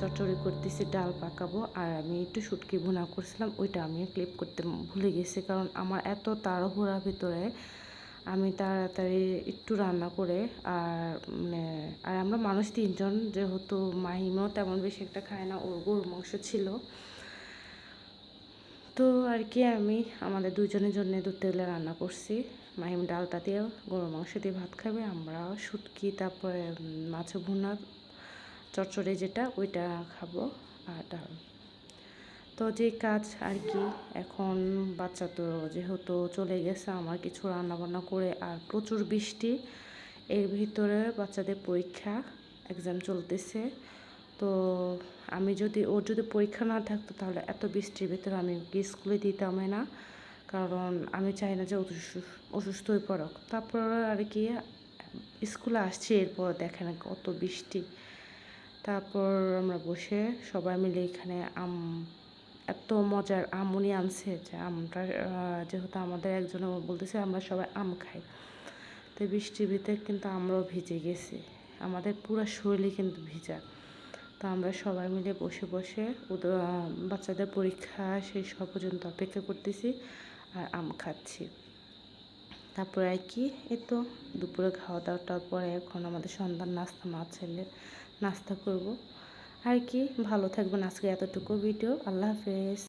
চচ্চড়ি করতেছি, ডাল পাকাবো, আর আমি একটু শুটকি ভুনা করছিলাম, ওইটা আমি ক্লিপ করতে ভুলে গেছি, কারণ আমার এত তাড়াহুড়া ভিতরে আমি তাড়াতাড়ি একটু রান্না করে আর মানে আর আমরা মানুষ তিনজন, যেহেতু মাহিমও তেমন বেশি একটা খায় না, ওর গরুর মাংস ছিল। তো আর কি আমি, আমাদের দুজনের জন্য দুধ তেলে রান্না করছি। মাহিম ডালটা দিয়ে গরুর মাংস দিয়ে ভাত খাবে, আমরা শুটকি, তারপরে মাছ ভুনা, চচ্চড়ি যেটা, ওইটা খাব, আর ডাল। তো যে কাজ আর কি। এখন বাচ্চা তো যেহেতু চলে গেছে, আমার কিছু রান্না বান্না করে আর প্রচুর বৃষ্টি, এর ভিতরে বাচ্চাদের পরীক্ষা এক্সাম চলতেছে। তো আমি যদি, ওর যদি পরীক্ষা না থাকতো তাহলে এত বৃষ্টির ভিতরে আমি স্কুলে দিতামই না। কারণ আমি চাই না যে অসুস্থ হয়ে পড়ক। তারপর আর কি, স্কুলে আসছি, এরপর দেখেন কত বৃষ্টি। তারপর আমরা বসে সবাই মিলে এখানে আম এত মজার আমুনি আনছে যে আমটা যেহেতু আমাদের একজন বলতেছে আমরা সবাই আম খাই। তো বৃষ্টির ভিতরে কিন্তু আমরাও ভিজে গেছি। আমাদের পুরো শরীরই কিন্তু ভিজা। তো আমরা সবাই মিলে বসে বসে বাচ্চাদের পরীক্ষা শেষ হওয়া পর্যন্ত অপেক্ষা করতেছি আর আম খাচ্ছি। তারপরে আর কি, এই তো দুপুরে খাওয়া দাওয়াটার পরে এখন আমাদের সন্ধ্যার নাস্তা, মা ছেলে নাস্তা করব। আর কি ভালো থাকবেন আজকে এতটুকু ভিডিও আল্লাহ হাফেজ।